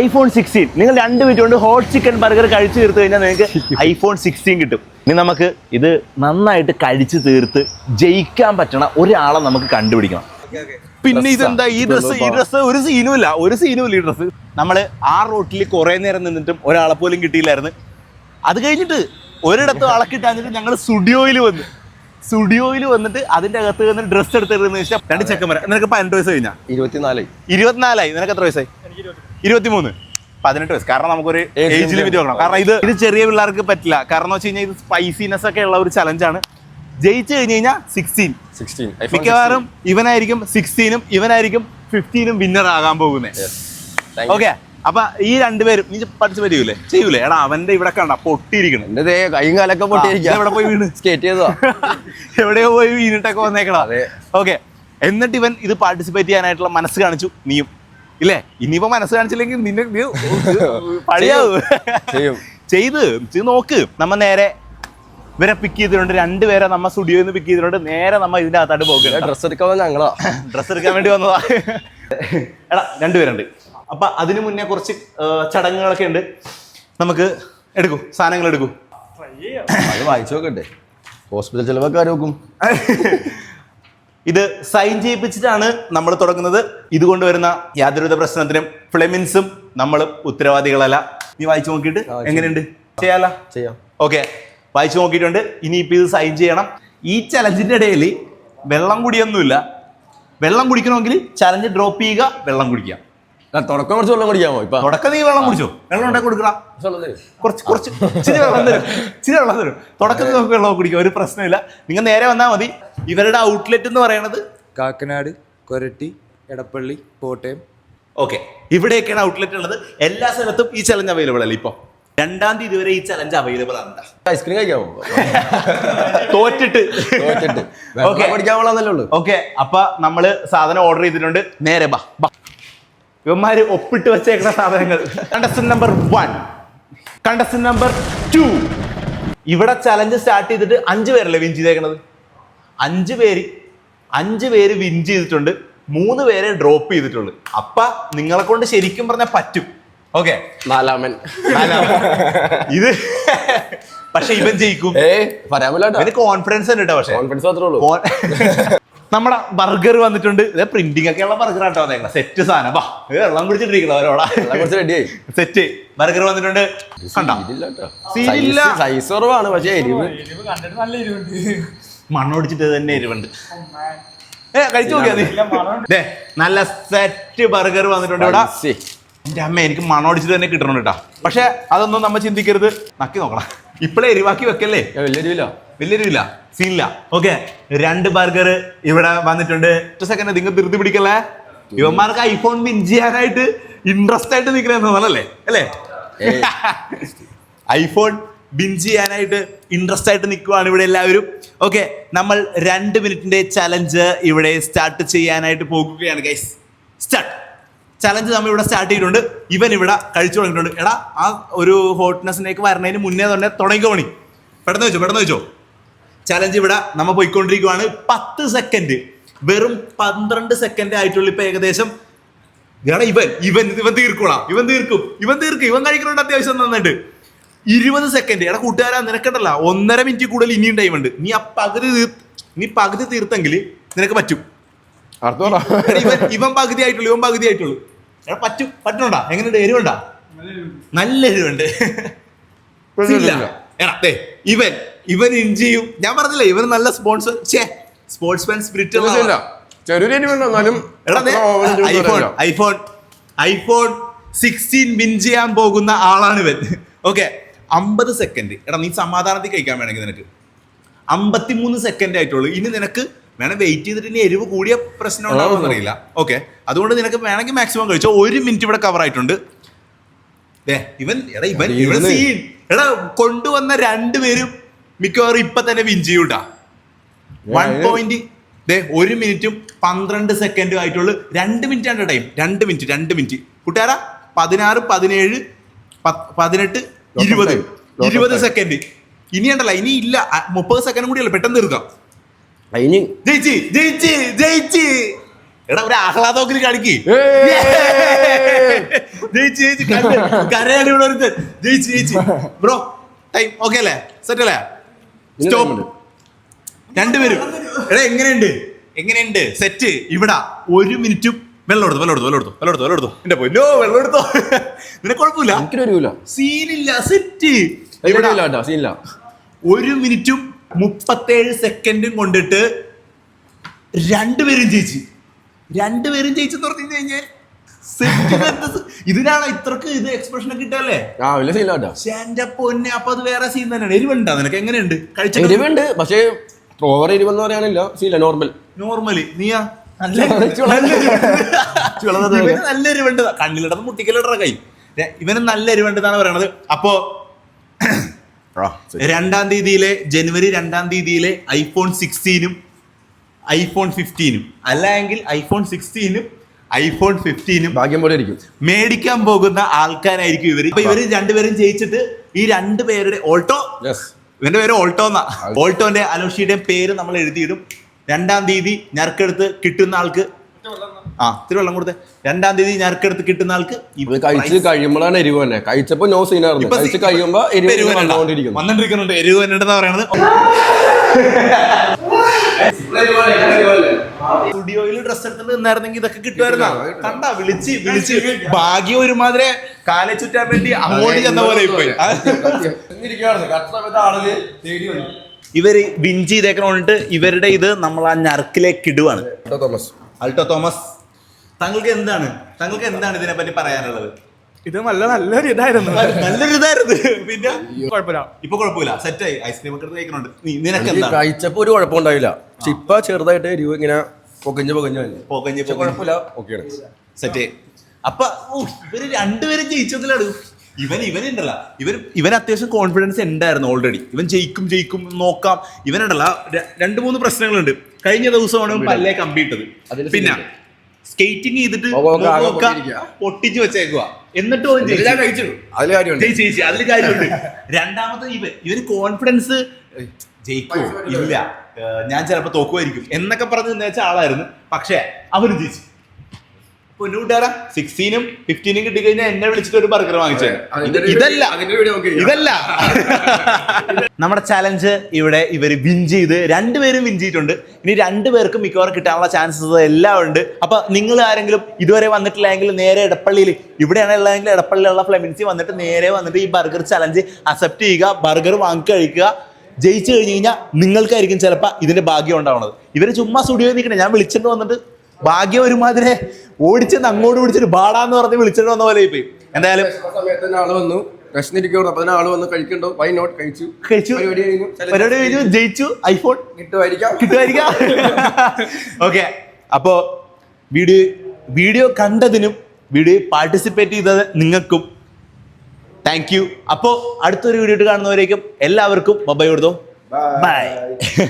IPhone sixteen നിങ്ങൾ രണ്ട് minute കൊണ്ട് ഹോട്ട് ചിക്കൻ ബർഗർ കഴിച്ചു തീർത്ത് കഴിഞ്ഞാൽ നിങ്ങൾക്ക് ഐഫോൺ സിക്സ്റ്റീൻ കിട്ടും. ഇനി നമുക്ക് ഇത് നന്നായിട്ട് കഴിച്ചു തീർത്ത് ജയിക്കാൻ പറ്റണ ഒരാളെ നമുക്ക് കണ്ടുപിടിക്കണം. പിന്നെ ഇതെന്താ? ഈ ഡ്രസ്സ് ഈ ഡ്രസ്സ് ഒരു സീനും ഇല്ല. ഒരു സീനും ഇല്ല ഈ ഡ്രസ്സ് നമ്മൾ ആ റോട്ടിൽ കുറേ നേരം നിന്നിട്ടും ഒരാളെ പോലും കിട്ടിയില്ലായിരുന്നു. അത് കഴിഞ്ഞിട്ട് ഒരിടത്തും ആളെ കിട്ടാഞ്ഞിട്ട് ഞങ്ങൾ സ്റ്റുഡിയോയിൽ വന്നു സ്റ്റുഡിയോയിൽ വന്നിട്ട് അതിന്റെ അകത്ത് വന്ന് ഡ്രസ്സ് എടുത്തിരുന്നു വെച്ചാൽ രണ്ട് ചെക്കന്മാരെ. നിനക്ക് പതിനെട്ട് വയസ്സ് കഴിഞ്ഞാൽ ഇരുപത്തിനാലായി. ഇരുപത്തിനാലായി. നിനക്ക് എത്ര വയസ്സായി? ഇരുപത്തിമൂന്ന്. പതിനെട്ട് വയസ്സ്. കാരണം നമുക്കൊരു ഏജ് ലിമിറ്റ് നോക്കണം കാരണം ഇത് ഇത് ചെറിയ പിള്ളേർക്ക് പറ്റില്ല. കാരണം എന്ന് വെച്ച് കഴിഞ്ഞാൽ ഇത് സ്പൈസിനെസ് ഒക്കെ ഉള്ള ഒരു ചലഞ്ചാണ് ജയിച്ചു കഴിഞ്ഞ് കഴിഞ്ഞാൽ സിക്സ്റ്റീൻ സിക്സ്റ്റീൻ മിക്കവാറും ഇവനായിരിക്കും സിക്സ്റ്റീനും ഇവനായിരിക്കും ഫിഫ്റ്റീനും വിന്നർ ആകാൻ പോകുന്നത് ഓക്കെ അപ്പൊ ഈ രണ്ടുപേരും നീ പഠിച്ചു പറ്റൂലേ ചെയ്യൂലേ? എടാ അവന്റെ ഇവിടെ കണ്ട പൊട്ടിയിരിക്കണം. എന്റെ കൈയും കാലൊക്കെ പൊട്ടിയിരിക്കാം. എവിടെ പോയി വീണ്? സ്കേറ്റ് ചെയ്തോ എവിടെയോ പോയി വീണിട്ടൊക്കെ വന്നേക്കണം. ഓക്കെ എന്നിട്ട് ഇവൻ ഇത് പാർട്ടിസിപ്പേറ്റ് ചെയ്യാനായിട്ടുള്ള മനസ്സ് കാണിച്ചു. നീയും. ഇല്ലേ? ഇനിയിപ്പോ മനസ്സ് കാണിച്ചില്ലെങ്കിൽ നിന്നെ നീ പഴിയാവും. ചെയ്ത് ചെയ്ത് നോക്ക്. നമ്മ നേരെ ഇവരെ പിക്ക് ചെയ്തിട്ടുണ്ട്. രണ്ടുപേരെ നമ്മ സ്റ്റുഡിയോയിൽ നിന്ന് പിക്ക് ചെയ്തിട്ടുണ്ട്. നേരെ നമ്മ ഇതിന്റെ അകത്തായിട്ട് പോകുക ഡ്രസ് എടുക്കാൻ ഞങ്ങളാ. ഡ്രസ് എടുക്കാൻ വേണ്ടി വന്നതാ. എടാ രണ്ടുപേരുണ്ട് അപ്പൊ അതിനു മുന്നേ കുറച്ച് ചടങ്ങുകളൊക്കെ ഉണ്ട്. നമുക്ക് എടുക്കും. സാധനങ്ങൾ എടുക്കും. അത് വായിച്ചു നോക്കട്ടെ ഹോസ്പിറ്റൽ ചെലവൊക്കെ ആര് നോക്കും ഇത് സൈൻ ചെയ്യിപ്പിച്ചിട്ടാണ് നമ്മൾ തുടങ്ങുന്നത്. ഇതുകൊണ്ട് വരുന്ന യാതൊരുവിധ പ്രശ്നത്തിനും ഫ്ലെമിൻസും നമ്മൾ ഉത്തരവാദികളല്ല. നീ വായിച്ചു നോക്കിയിട്ട് എങ്ങനെയുണ്ട്? ചെയ്യാല? ചെയ്യാം. ഓക്കെ. വായിച്ചു നോക്കിയിട്ടുണ്ട്. ഇനിയിപ്പോൾ ഇത് സൈൻ ചെയ്യണം. ഈ ചലഞ്ചിന്റെ ഇടയിൽ വെള്ളം കുടിയൊന്നുമില്ല. വെള്ളം കുടിക്കണമെങ്കിൽ ചലഞ്ച് ഡ്രോപ്പ് ചെയ്യുക വെള്ളം കുടിക്കുക. തുടക്കം കുറച്ച് വെള്ളം കുടിക്കാമോ? ഇപ്പൊ തുടക്കം നീ വെള്ളം കുടിച്ചോ? വെള്ളം ഉണ്ടാക്കി കൊടുക്കണം കുറച്ച് വെള്ളം തരും. കുറച്ച് ഇച്ചിരി വെള്ളം തരും. ഇച്ചിരി വെള്ളം തരും. തുടക്കത്തിൽ നമുക്ക് വെള്ളം കുടിക്കാം. ഒരു പ്രശ്നമില്ല. നിങ്ങൾ നേരെ വന്നാൽ മതി. ഇവരുടെ ഔട്ട്ലെറ്റ് എന്ന് പറയണത് കാക്കനാട് കൊരട്ടി എടപ്പള്ളി കോട്ടയം. ഓക്കെ ഇവിടെയൊക്കെയാണ് ഔട്ട്ലെറ്റ് ഉള്ളത്. എല്ലാ സ്ഥലത്തും ഈ ചലഞ്ച് അവൈലബിൾ അല്ലേ ഇപ്പൊ? രണ്ടാം തീയതി വരെ ഈ ചലഞ്ച് അവൈലബിൾ ആണ് ഐസ്ക്രീം കഴിക്കാമോ? തോറ്റിട്ട്. തോറ്റിട്ട്. ഓക്കെ വെള്ളം ഉള്ളൂ. ഓക്കെ അപ്പൊ നമ്മൾ സാധനം ഓർഡർ ചെയ്തിട്ടുണ്ട്. നേരെ ബാ. ഇവന്മാര് ഒപ്പിട്ട് വെച്ചേക്കുന്ന സാധനങ്ങൾ. Contestant number one contestant number two ഇവിടെ ചലഞ്ച് സ്റ്റാർട്ട് ചെയ്തിട്ട് അഞ്ച് പേരല്ലേ വിൻ ചെയ്തേക്കണത്? അഞ്ച് പേര് അഞ്ച് പേര് വിൻ ചെയ്തിട്ടുണ്ട്. മൂന്ന് പേരെ ഡ്രോപ്പ് ചെയ്തിട്ടുള്ളൂ. അപ്പ നിങ്ങളെ കൊണ്ട് ശരിക്കും പറഞ്ഞാൽ പറ്റും. ഓക്കെ നാലാമൻ. നാലാമൻ. ഇത് പക്ഷെ ഇവൻ ജയിക്കും. കോൺഫിഡൻസ് ഉണ്ട് കേട്ടോ പക്ഷെ. കോൺഫിഡൻസ് മാത്രമേ ഉള്ളൂ. നമ്മുടെ ബർഗർ വന്നിട്ടുണ്ട്. ഇതേ പ്രിന്റിംഗ് ഒക്കെ ഉള്ള ബർഗർ ആട്ടോ വന്നേക്കണം. സെറ്റ് സാധനം. ബാ വെള്ളം കുടിച്ചിട്ടിരിക്കണം അവരോടാ. സെറ്റ് ബർഗർ വന്നിട്ടുണ്ട്. കണ്ടോ? സീനില്ല. സൈസ് കുറവാണ് പക്ഷേ എരിവ്. മണ്ണോടിച്ചിട്ട് തന്നെ എരിവുണ്ട്. ഏ കഴിച്ചു നോക്കിയാ നീ ദേ, നല്ല സെറ്റ് ബർഗർ വന്നിട്ടുണ്ട് ഇവിടെ. എന്റെ അമ്മ എനിക്ക് മണ്ണോടിച്ചിട്ട് തന്നെ കിട്ടണം കേട്ടോ പക്ഷെ അതൊന്നും നമ്മ ചിന്തിക്കരുത്. നക്കി നോക്കണം. ഇപ്പളെ എരിവാക്കി വെക്കല്ലേ? വലിയ എരിവില്ല. വലിയ സീനില്ല. ഓക്കെ രണ്ട് ബർഗർ ഇവിടെ വന്നിട്ടുണ്ട്. സെക്കൻഡ് നിങ്ങൾ ധൃതി പിടിക്കല്ലേ? ഇവന്മാർക്ക് ഐഫോൺ വിൻ ചെയ്യാനായിട്ട് ഇൻട്രസ്റ്റ് ആയിട്ട് നിൽക്കുന്ന അല്ലേ? അല്ലേ? ഐഫോൺ വിൻ ചെയ്യാനായിട്ട് ഇൻട്രസ്റ്റ് ആയിട്ട് നിൽക്കുവാണ് ഇവിടെ എല്ലാവരും. ഓക്കെ നമ്മൾ രണ്ട് മിനിറ്റിന്റെ ചലഞ്ച് ഇവിടെ സ്റ്റാർട്ട് ചെയ്യാനായിട്ട് പോകുകയാണ് ഗൈസ് സ്റ്റാർട്ട് ചലഞ്ച് നമ്മൾ ഇവിടെ സ്റ്റാർട്ട് ചെയ്തിട്ടുണ്ട്. ഇവൻ ഇവിടെ കഴിച്ചു തുടങ്ങിയിട്ടുണ്ട്. എടാ ആ ഒരു ഹോട്ട്നെസ്സിലേക്ക് വരണതിന് മുന്നേ തന്നെ തുടങ്ങിക്കോണി പെട്ടെന്ന് വെച്ചോ പെട്ടെന്ന് വെച്ചോ ചലഞ്ച് ഇവിടെ നമ്മ പോയിക്കൊണ്ടിരിക്കുവാണ്. പത്ത് സെക്കൻഡ് വെറും പന്ത്രണ്ട് സെക്കൻഡ് ആയിട്ടുള്ള ഇപ്പൊ ഏകദേശം. എടാ ഇവൻ. ഇവൻ ഇവൻ തീർക്കൂടാ. ഇവൻ തീർക്കും. ഇവൻ തീർക്കും. ഇവൻ കഴിക്കുന്നുണ്ട് അത്യാവശ്യം നന്നായിട്ട്. ഇരുപത് സെക്കൻഡ് എടാ കൂട്ടുകാരാ നിനക്കണ്ടല്ല? ഒന്നര മിനിറ്റ് കൂടുതൽ ഇനിയും ടൈം ഉണ്ട്. നീ ആ പകുതി തീർ നീ പകുതി തീർത്തെങ്കിൽ നിനക്ക് പറ്റും. ഇവൻ ഇവൻ പകുതി ആയിട്ടുള്ളൂ. ഇവൻ പകുതി ആയിട്ടുള്ളൂ. എടാ പറ്റും. പറ്റണുണ്ടാ എങ്ങനെയുണ്ട്? എരിവുണ്ടാ? നല്ല എരിവുണ്ട്. ഇല്ല. എടാ, ദേ, ഇവൻ. ഇവൻ ഇഞ്ചിയും ഞാൻ പറഞ്ഞില്ലേ ഇവൻ നല്ല sponsor sports sportsman spirit iPhone iPhone iPhone sixteen win ചെയ്യാൻ പോകുന്ന ആളാണ് ഇവൻ. ഓക്കെ അമ്പത് സെക്കൻഡ് എടാ നീ സമാധാനത്തിൽ കഴിക്കാൻ വേണമെങ്കിൽ നിനക്ക്. അമ്പത്തിമൂന്ന് സെക്കൻഡ് ആയിട്ടുള്ളൂ. ഇനി നിനക്ക് വേണം വെയിറ്റ് ചെയ്തിട്ട് ഇനി എരിവ് കൂടിയ പ്രശ്നം ഉണ്ടാവുമെന്ന് അറിയില്ല. ഓക്കെ അതുകൊണ്ട് നിനക്ക് വേണമെങ്കിൽ മാക്സിമം കഴിച്ചോ. ഒരു മിനിറ്റ് ഇവിടെ കവർ ആയിട്ടുണ്ട്. ഇവൻ എടാ ഇവൻ ഇവൻ സീൻ എടാ കൊണ്ടുവന്ന രണ്ടുപേരും മിക്കവാറും ഇപ്പൊ തന്നെ വിൻ ചെയ്യൂട്ടാ വൺ പോയിന്റ് ദേ ഒരു മിനിറ്റും പന്ത്രണ്ട് സെക്കൻഡും ആയിട്ടുള്ള. രണ്ട് മിനിറ്റ് ആണ് ടൈം രണ്ട് മിനിറ്റ് രണ്ട് മിനിറ്റ് കൂട്ടുകാരാ പതിനാറ് പതിനേഴ് പതിനെട്ട് ഇരുപത്. ഇരുപത് സെക്കൻഡ് ഇനി ഉണ്ടല്ല ഇനി ഇല്ല. മുപ്പത് സെക്കൻഡ് കൂടിയല്ല പെട്ടെന്ന് തീർക്കാം. ജയിച്ച് ജയിച്ച് ജയിച്ച്. എടാ ഒരു ആഹ്ലാദമൊക്കെ കളിക്ക് ജയിച്ച് ജയിച്ച്. കരയാണ് കരയാണ് ഇവിടെ ഒരുത്തൻ. ജയിച്ച് ജയിച്ച്. ബ്രോ ടൈം ഓക്കെ അല്ലേ? സെറ്റ് അല്ലേ? സ്റ്റോപ്പ് രണ്ടുപേരും. എടാ എങ്ങനെയുണ്ട്? എങ്ങനെയുണ്ട്? സെറ്റ്. ഇവിടെ ഒരു മിനിറ്റും വെള്ളം എടുത്തു വെള്ളം എടുത്തു വെള്ളം എടുത്തു വെള്ളം എടുത്തു വെള്ളം എടുത്തു. എന്റെ പൊന്നോ വെള്ളം എടുത്തോ. നിനക്ക് കുഴപ്പമില്ല? എനിക്കൊരു വരൂല സീനില്ല സെറ്റ്. ഇവിടെ സീനില്ല. ഒരു മിനിറ്റും മുപ്പത്തേഴ് സെക്കൻഡും കൊണ്ടിട്ട് രണ്ടുപേരും ജയിച്ചു. രണ്ടുപേരും ജയിച്ചെന്ന് പറഞ്ഞു കഴിഞ്ഞാൽ ഇതിനാണ് ഇത്രക്ക് ഇത് എക്സ്പ്രഷൻ കിട്ടല്ലേ ആ വലിയ സീനില്ല കേട്ടോ എന്റെ പൊന്നെ അപ്പൊ അത് വേറെ സീൻ തന്നെയാണ്. എരിവുണ്ടോ നിനക്ക്? എങ്ങനെയുണ്ട്? കഴിച്ച എരിവുണ്ട് പക്ഷേ ഓവർ എരിവെന്ന് പറയാനില്ല. സീല നോർമൽ നോർമലി നീയാ? നല്ല നല്ല എരിവുണ്ട്. കണ്ണിലിടന്ന് മുട്ടിക്കലിടറ കൈ. ഇവന് നല്ല എരിവുണ്ടെന്നാണ് പറയണത്. അപ്പോ രണ്ടാം തീയതിയിലെ ജനുവരി രണ്ടാം തീയതിയിലെ ഐഫോൺ സിക്സ്റ്റീനും ഐഫോൺ ഫിഫ്റ്റീനും അല്ല എങ്കിൽ ഐഫോൺ സിക്സ്റ്റീനും ഐഫോൺ ഫിഫ്റ്റീനും ഭാഗ്യം പോലെ ഇരിക്കും. മേടിക്കാൻ പോകുന്ന ആൾക്കാരായിരിക്കും ഇവർ. ഇപ്പൊ ഇവർ രണ്ടുപേരും ജയിച്ചിട്ട് ഈ രണ്ടുപേരുടെ ഓൾട്ടോ? യെസ് ഇവന്റെ പേര് ഓൾട്ടോ എന്നാ ഓൾട്ടോന്റെ അലോഷിയുടെയും പേര് നമ്മൾ എഴുതിയിടും. രണ്ടാം തീയതി ഞെർക്കെടുത്ത് കിട്ടുന്ന ആൾക്ക് ആ ഇത്തിരി വെള്ളം കൊടുത്തേ. രണ്ടാം തീയതി ഞെർക്കെടുത്ത് കിട്ടുന്ന ആൾക്ക് ഇത് കഴിച്ച് കഴിയുമ്പോഴാണ് എരിവ് തന്നെ കഴിച്ചപ്പോ നോ സീനായിരുന്നു കഴിച്ച് കഴിയുമ്പോ എരിവ് വന്നോണ്ടിരിക്കുന്നുണ്ട് എരിവ് തന്നെ പറയണത്. സ്റ്റുഡിയോയിൽ ഡ്രസ് എടുത്തിട്ട് നിന്നായിരുന്നെങ്കിൽ ഇതൊക്കെ കിട്ടുമായിരുന്ന? കണ്ട വിളിച്ച് വിളിച്ച്. ഭാഗ്യം ഒരുമാതിരി കാലെ ചുറ്റാൻ വേണ്ടി അങ്ങോട്ട് ചെന്ന പോലെ ഇപ്പൊ ഇവർ വിഞ്ച് ചെയ്തേക്കണോണ്ട് ഇവരുടെ ഇത് നമ്മൾ ആ ഞർക്കിലേക്ക് ഇടുവാണ്. തോമസ്. Alto Thomas. താങ്കൾക്ക് എന്താണ്? താങ്കൾക്ക് എന്താണ് ഇതിനെ പറ്റി പറയാനുള്ളത്? ഇത് നല്ല നല്ലൊരു ഇതായിരുന്നു. നല്ലൊരു ഇതായിരുന്നു. പിന്നെ കുഴപ്പമില്ല. ഇപ്പൊ കുഴപ്പമില്ല. സെറ്റായി ഐസ്ക്രീം ഒക്കെ നീ- നിനക്ക് എന്താ കഴിച്ചപ്പോ ഒരു കുഴപ്പമുണ്ടായില്ല പക്ഷെ ഇപ്പൊ ചെറുതായിട്ട് എരിവ് ഇങ്ങനെ പൊകഞ്ഞ് പൊകഞ്ഞ് പൊകഞ്ഞ് കുഴപ്പമില്ല. ഓക്കെയാണ് സെറ്റ് അപ്പൊ ഇവർ രണ്ടുപേരും ജയിച്ചതിലാണ് ഇവൻ ഇവനുണ്ടല്ല ഇവൻ ഇവൻ അത്യാവശ്യം കോൺഫിഡൻസ് ഉണ്ടായിരുന്നു ഓൾറെഡി ഇവൻ ജയിക്കും ജയിക്കും നോക്കാം. ഇവനുണ്ടല്ല രണ്ട് മൂന്ന് പ്രശ്നങ്ങളുണ്ട്. കഴിഞ്ഞ ദിവസമാണ് പല്ലേ കമ്പിയിട്ടത്. പിന്നെ സ്കേറ്റിംഗ് ചെയ്തിട്ട് പൊട്ടിയിരിക്കുക. പൊട്ടിച്ച് വെച്ചേക്കുക എന്നിട്ട് അതിൽ ജയിച്ചു. കാര്യമുണ്ട്. ജയിച്ച് ജയിച്ച്. അതിൽ കാര്യമുണ്ട്. രണ്ടാമത്തെ ഇവ ഇവർ കോൺഫിഡൻസ് ജയിക്കോ. ഇല്ല. ഞാൻ ചിലപ്പോ തോക്കുമായിരിക്കും എന്നൊക്കെ പറഞ്ഞ് നിന്നേച്ച ആളായിരുന്നു. പക്ഷേ അവർ ജയിച്ചു. സിക്സ്റ്റീനും ഫിഫ്റ്റീനും കിട്ടിക്കഴിഞ്ഞാൽ എന്നെ വിളിച്ചിട്ട് ഒരു ബർഗർ വാങ്ങിച്ചേ. ഇതല്ല. ഇതല്ല. നമ്മുടെ ചലഞ്ച് ഇവിടെ ഇവർ വിൻ ചെയ്ത് രണ്ടുപേരും വിൻ ചെയ്തിട്ടുണ്ട്. ഇനി രണ്ടുപേർക്കും മിക്കവാറും കിട്ടാനുള്ള ചാൻസസ് എല്ലാം ഉണ്ട്. അപ്പൊ നിങ്ങൾ ആരെങ്കിലും ഇതുവരെ വന്നിട്ടില്ലെങ്കിൽ നേരെ ഇടപ്പള്ളിയിൽ ഇവിടെയാണ് ഉള്ളതെങ്കിൽ ഇടപ്പള്ളിയിലുള്ള ഫ്ലെമിൻസി വന്നിട്ട് നേരെ വന്നിട്ട് ഈ ബർഗർ ചലഞ്ച് അക്സെപ്റ്റ് ചെയ്യുക ബർഗർ വാങ്ങി കഴിക്കുക. ജയിച്ചു കഴിഞ്ഞു കഴിഞ്ഞാൽ നിങ്ങൾക്കായിരിക്കും ചിലപ്പോൾ ഇതിന്റെ ഭാഗ്യം ഉണ്ടാവുന്നത്. ഇവർ ചുമ്മാ സ്റ്റുഡിയോയിൽ നിൽക്കണേ. ഞാൻ വിളിച്ചിട്ട് വന്നിട്ട് ഭാഗ്യം ഒരുമാതിരി ഓടിച്ചെന്ന് അങ്ങോട്ട് വിളിച്ചിട്ട് ബാടാന്ന് പറഞ്ഞ് വിളിച്ചിട്ട് വന്ന പോലെ പോയി എന്തായാലും സമയത്ത് ആൾ വന്നു. അപ്പൊ ആൾ വന്ന് കഴിക്കണ്ടോ? വൈ നോട്ട് കഴിച്ചു. കഴിച്ചു. പരിപാടി കഴിഞ്ഞു. പരിപാടി കഴിഞ്ഞു. ജയിച്ചു. ഐഫോൺ കിട്ടുമായിരിക്കാം. കിട്ടുമായിരിക്കാം. ഓക്കെ അപ്പോ വീഡിയോ വീഡിയോ കണ്ടതിനും വീഡിയോ പാർട്ടിസിപ്പേറ്റ് ചെയ്തത് നിങ്ങൾക്കും. താങ്ക് യു അപ്പോ അടുത്തൊരു വീഡിയോ കാണുന്നവരേക്കും എല്ലാവർക്കും ബൈ കൊടുത്തോ. ബൈ